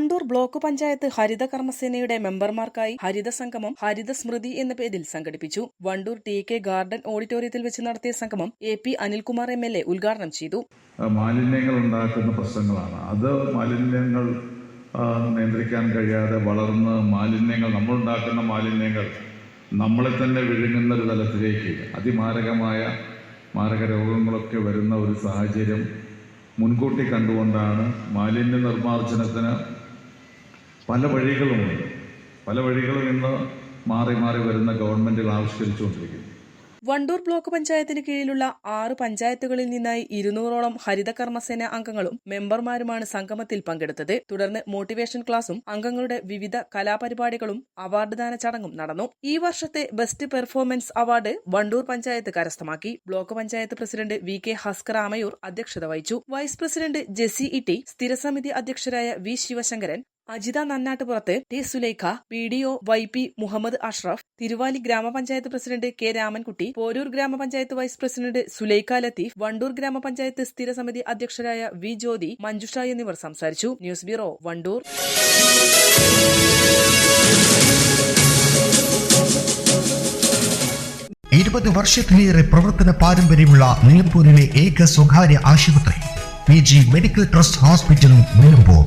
Wandoor block panchayat ഹരിത കർമ്മസേനയുടെ മെമ്പർമാർക്കായി ഹരിത സംഗമം ഹരിത സ്മൃതി എന്ന പേരിൽ സംഘടിപ്പിച്ചു. വണ്ടൂർ ടി കെ ഗാർഡൻ ഓഡിറ്റോറിയത്തിൽ വെച്ച് നടത്തിയ സംഗമം A P Anilkumar M L A ഉദ്ഘാടനം ചെയ്തു. മാലിന്യങ്ങൾ ഉണ്ടാക്കുന്ന പ്രശ്നങ്ങളാണ്. അത് മാലിന്യങ്ങൾ നിയന്ത്രിക്കാൻ കഴിയാതെ വളർന്ന് മാലിന്യങ്ങൾ നമ്മളുണ്ടാക്കുന്ന മാലിന്യങ്ങൾ നമ്മളെ തന്നെ വിഴുങ്ങുന്ന ഒരു തലത്തിലേക്ക് അതിമാരകമായ മാരക രോഗങ്ങളൊക്കെ വരുന്ന ഒരു സാഹചര്യം മുൻകൂട്ടി കണ്ടുകൊണ്ടാണ് മാലിന്യ നിർമ്മാർജനത്തിന് പല വഴികളുമുണ്ട് പല വഴികളും ഇന്ന് മാറി മാറി വരുന്ന ഗവൺമെന്റുകൾ ആവിഷ്കരിച്ചുകൊണ്ടിരിക്കുന്നു. വണ്ടൂർ ബ്ലോക്ക് പഞ്ചായത്തിന് കീഴിലുള്ള ആറ് പഞ്ചായത്തുകളിൽ നിന്നായി ഇരുന്നൂറോളം ഹരിത കർമ്മസേന അംഗങ്ങളും മെമ്പർമാരുമാണ് സംഗമത്തിൽ പങ്കെടുത്തത്. തുടർന്ന് മോട്ടിവേഷൻ ക്ലാസും അംഗങ്ങളുടെ വിവിധ കലാപരിപാടികളും അവാർഡ് ദാന ചടങ്ങും നടന്നു. ഈ വർഷത്തെ best performance award Wandoor panchayat കരസ്ഥമാക്കി. Block panchayat president V K Haskar Amayoor അധ്യക്ഷത വഹിച്ചു. വൈസ് പ്രസിഡന്റ് ജെസി ഇട്ടി സ്ഥിരസമിതി അധ്യക്ഷരായ V Sivasankaran Ajitha Nannattupurath T Sulaikha P D O Y P Muhammad Ashraf Thiruvali ഗ്രാമപഞ്ചായത്ത് പ്രസിഡന്റ് കെ രാമൻകുട്ടി പോരൂർ ഗ്രാമപഞ്ചായത്ത് വൈസ് പ്രസിഡന്റ് സുലൈഖ ലത്തീഫ് വണ്ടൂർ ഗ്രാമപഞ്ചായത്ത് സ്ഥിരസമിതി അധ്യക്ഷരായ V Jyothi Manjusha എന്നിവർ സംസാരിച്ചു. News bureau Wandoor. ഇരുപത് വർഷത്തിലേറെ പ്രവർത്തന പാരമ്പര്യമുള്ള നിലമ്പൂരിലെ ഏക സ്വകാര്യ ആശുപത്രി P G medical trust hospital Nilambur.